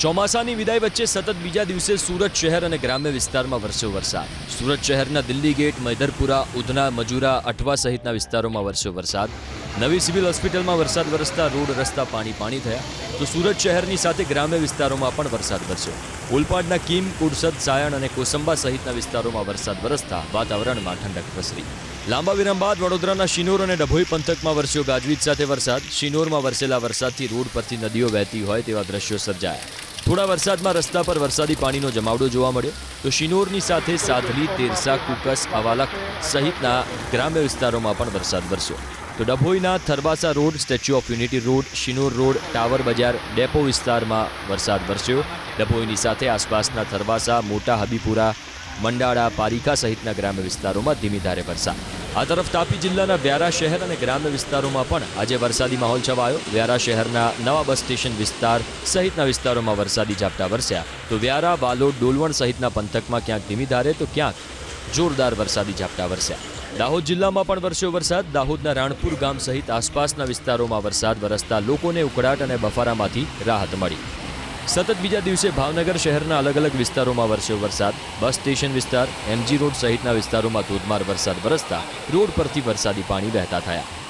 ચોમાસાની વિદાય વચ્ચે સતત બીજા દિવસે સુરત શહેર અને ગ્રામ્ય વિસ્તારમાં વરસ્યો વરસાદ. સુરત શહેરના દિલ્હી ગેટ મૈધરપુરા ઉધના, મજુરા, અઠવા સહિતના વિસ્તારોમાં વરસ્યો વરસાદ. નવી સિવિલ હોસ્પિટલમાં વરસાદ વરસતા રોડ, રસ્તા, પાણી પાણી થયા. તો સુરત શહેરની સાથે ગ્રામ્ય વિસ્તારોમાં પણ વરસાદ વરસ્યો. ઓલપાડના કીમ, કુડસદ, સાયણ અને કોસંબા સહિતના વિસ્તારોમાં વરસાદ વરસતા વાતાવરણમાં ઠંડક પ્રસરી. લાંબા વિરામ બાદ વડોદરાના શિનોર અને ડભોઈ પંથકમાં વરસ્યો ગાજવીજ સાથે વરસાદ. શિનોરમાં વરસેલા વરસાદથી રોડ પરથી નદીઓ વહેતી હોય તેવા દ્રશ્યો સર્જાયા. થોડા વરસાદમાં રસ્તા પર વરસાદી પાણીનો જમાવડો જોવા મળ્યો. તો શિનોરની સાથે સાધલી તેરસા, કુકસ, અવાલક સહિતના ગ્રામ્ય વિસ્તારોમાં પણ વરસાદ વરસ્યો. તો ડભોઈના Tharbasa road, statue of unity road, Sinor road, tower બજાર, ડેપો વિસ્તારમાં વરસાદ વરસ્યો. ડભોઈની સાથે આસપાસના થરબાસા મોટા હબીપુરા મંડાળા પારિકા સહિતના ગ્રામ્ય વિસ્તારોમાં ધીમી ધારે વરસાદ. આ તરફ તાપી જિલ્લાના વ્યારા શહેર અને ગ્રામ્ય વિસ્તારોમાં પણ આજે વરસાદી માહોલ છવાયો. વ્યારા શહેરના નવા બસ સ્ટેશન વિસ્તાર સહિતના વિસ્તારોમાં વરસાદી ઝાપટા વરસ્યા. તો વ્યારા, વાલોડ, ડોલવણ સહિતના પંથકમાં ક્યાંક ધીમી ધારે તો ક્યાંક જોરદાર વરસાદી ઝાપટા વરસ્યા. દાહોદ જિલ્લામાં પણ વરસ્યો વરસાદ. દાહોદના રાણપુર ગામ સહિત આસપાસના વિસ્તારોમાં વરસાદ વરસતા લોકોને ઉકળાટ અને બફારામાંથી રાહત મળી. સતત બીજા દિવસે ભાવનગર શહેરના અલગ અલગ વિસ્તારોમાં વરસ્યો વરસાદ. બસ સ્ટેશન વિસ્તાર એમજી રોડ સહિતના વિસ્તારોમાં ધોધમાર વરસાદ વરસતા રોડ પરથી વરસાદી પાણી વહેતા થયા.